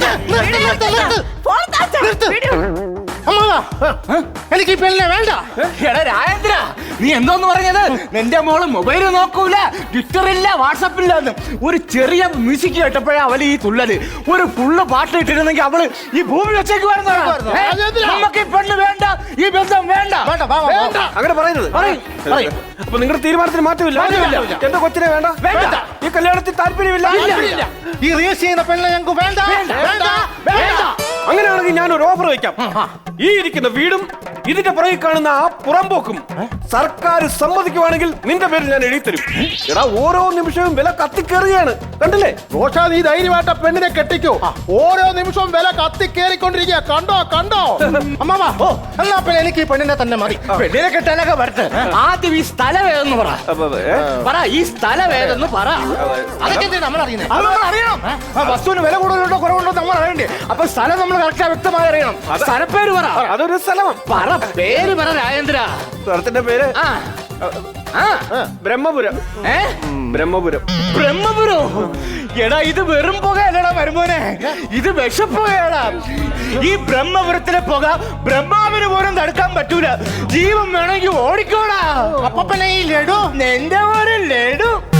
നിർത്ത്, നിർത്ത്, നിർത്ത്, നിർത്ത്. എനിക്ക് ഈ പെണ്ണിനെ വേണ്ട. എടാ രാജേന്ദ്ര നീ എന്തോന്ന് പറഞ്ഞത്? എന്റെ മോൾ മൊബൈൽ നോക്കൂല ട്വിറ്റർ ഇല്ല വാട്സപ്പ് ഇല്ല എന്ന് ഒരു ചെറിയ മ്യൂസിക് കേട്ടപ്പോഴേ അവൾ ഈ തുള്ളൽ. ഒരു ഫുള്ള് പാട്ട് ഇട്ടിരുന്നെങ്കിൽ അവൾ ഈ ഭൂമി വെച്ചേക്ക്. നമുക്ക് ഈ പെണ്ണ് വേണ്ട ഈ ബന്ധം വേണ്ട. അങ്ങനെ പറയുന്നത്? പറയ്, പറയ്. അപ്പൊ നിങ്ങളുടെ തീരുമാനത്തിന് മാറ്റമില്ല. എന്റെ കൊച്ചിനെ വേണ്ട. ഈ കല്യാണത്തിൽ താല്പര്യമില്ല? ഈ റീൽസ് ചെയ്യുന്ന പെണ്ണിനെ ഞങ്ങൾക്ക് വേണ്ട. വേണ്ട. അങ്ങനെയാണെങ്കിൽ ഞാൻ ഒരു ഓഫർ വെക്കാം. ഈ ഇരിക്കുന്ന വീടും ഇതിന്റെ പുറകിൽ കാണുന്ന ആ പുറമ്പോക്കും സർക്കാർ സമ്മതിക്കുവാണെങ്കിൽ നിന്റെ പേരിൽ ഞാൻ എഴുതി തരും എടാ ഓരോ നിമിഷവും വില കത്തിക്കേറുകയാണ്. കണ്ടില്ലേ? റോഷാ നീ ധൈര്യമായിട്ട് ആ പെണ്ണിനെ കെട്ടിക്കോ. ഓരോ നിമിഷവും വില കത്തിക്കേറിക്കൊണ്ടിരിക്കുക. കണ്ടോ കണ്ടോ? അമ്മാവാ. ഓ എന്നാ പിന്നെ എനിക്ക് ഈ പെണ്ണിനെ തന്നെ മതി. പെണ്ണിനെ കെട്ടാനൊക്കെ വരട്ടെ. ആദ്യം ഈ സ്ഥലം ഏതെന്ന് പറ പറ ഈ സ്ഥലം ഏതെന്ന് പറ അതൊക്കെ നമ്മൾ അറിയുന്നത് വസ്തുവിന് വില കൂടുതലുണ്ടോ കുറവുണ്ടോ നമ്മൾ അറിയണ്ടേ അപ്പൊ സ്ഥലം നമ്മൾ കറക്റ്റ് വ്യക്തമായി അറിയണം. സ്ഥലപ്പേര് പറ. അതൊരു സ്ഥലമാണ് പറ പേര് പറ രാജേന്ദ്ര. സ്ഥലത്തിന്റെ പേര്? ആ. ആ ബ്രഹ്മപുരം. ഏ? ബ്രഹ്മപുരം. ബ്രഹ്മപുരം? എടാ ഇത് വെറും പുകയല്ലടാ വരുമോനെ ഇത് വിഷപ്പുകയാടാ ഈ ബ്രഹ്മപുരത്തിലെ പുക ബ്രഹ്മാവിന് പോലും തടുക്കാൻ പറ്റൂല. ജീവൻ വേണമെങ്കിൽ ഓടിക്കോടാ. അപ്പൊ പിന്നെ ഈ ലഡു? എന്റെ ഒരു ലഡു.